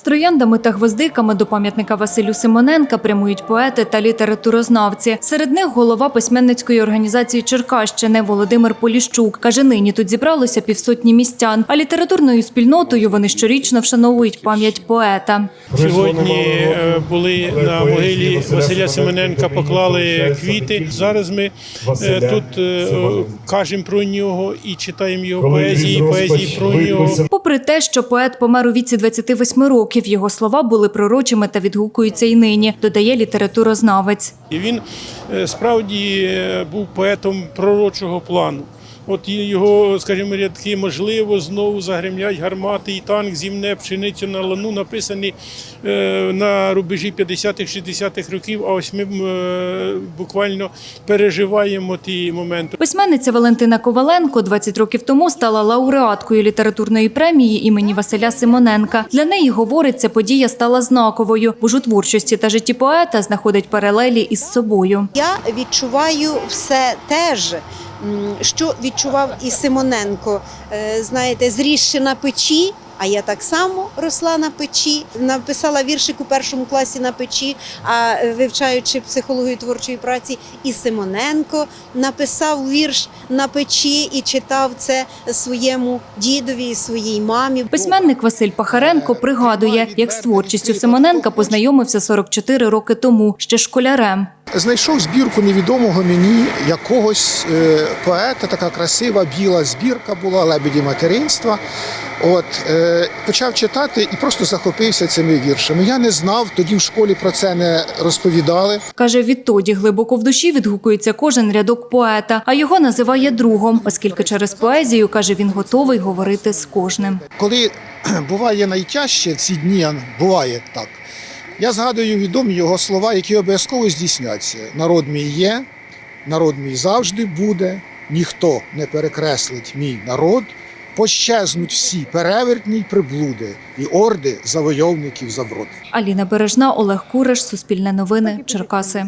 З трояндами та гвоздиками до пам'ятника Василю Симоненка прямують поети та літературознавці. Серед них голова письменницької організації Черкащини Володимир Поліщук. Каже, нині тут зібралося півсотні містян, а літературною спільнотою вони щорічно вшановують пам'ять поета. Сьогодні е, були на могилі Василя Семененка, поклали квіти. Зараз ми е, тут е, кажемо про нього і читаємо його поезії, поезії про нього. Попри те, що поет помер у віці 28 років, його слова були пророчими та відгукуються й нині, додає літературознавець. І він е, справді е, був поетом пророчого плану. От його, скажімо, рядки можливо знову загремлять гармати і танк зімне пшеницю на лану написані е, на рубежі 50-х, 60-х років. А ось ми е, буквально переживаємо ті моменти. Письменниця Валентина Коваленко 20 років тому стала лауреаткою літературної премії імені Василя Симоненка. Для неї говорить, ця подія стала знаковою, бо ж у творчості та житті поета знаходить паралелі із собою. Я відчуваю все те ж, м, що відчував і Симоненко. Е, Знаєте, зрісши на печі. А я так само росла на печі, написала віршик у першому класі на печі. А е, вивчаючи психологію творчої праці, і Симоненко написав вірш на печі і читав це своєму дідові і своїй мамі. Письменник Василь Пахаренко пригадує, як з творчістю Симоненка познайомився 44 роки тому, ще школярем. Знайшов збірку невідомого мені якогось е, поета, така красива біла збірка була лебеді материнства. От е, почав читати і просто захопився цими віршами. Я не знав, тоді в школі про це не розповідали. Каже, відтоді глибоко в душі відгукується кожен рядок поета, а його називає другом, оскільки через поезію каже, він готовий говорити з кожним. Коли буває найтяжче ці дні, буває так. Я згадую відомі його слова, які обов'язково здійсняться. Народ мій є, народ мій завжди буде, ніхто не перекреслить мій народ, пощезнуть всі перевертні й приблуди і орди завойовників заброд. Аліна Бережна, Олег Куриш, Суспільне новини, Черкаси.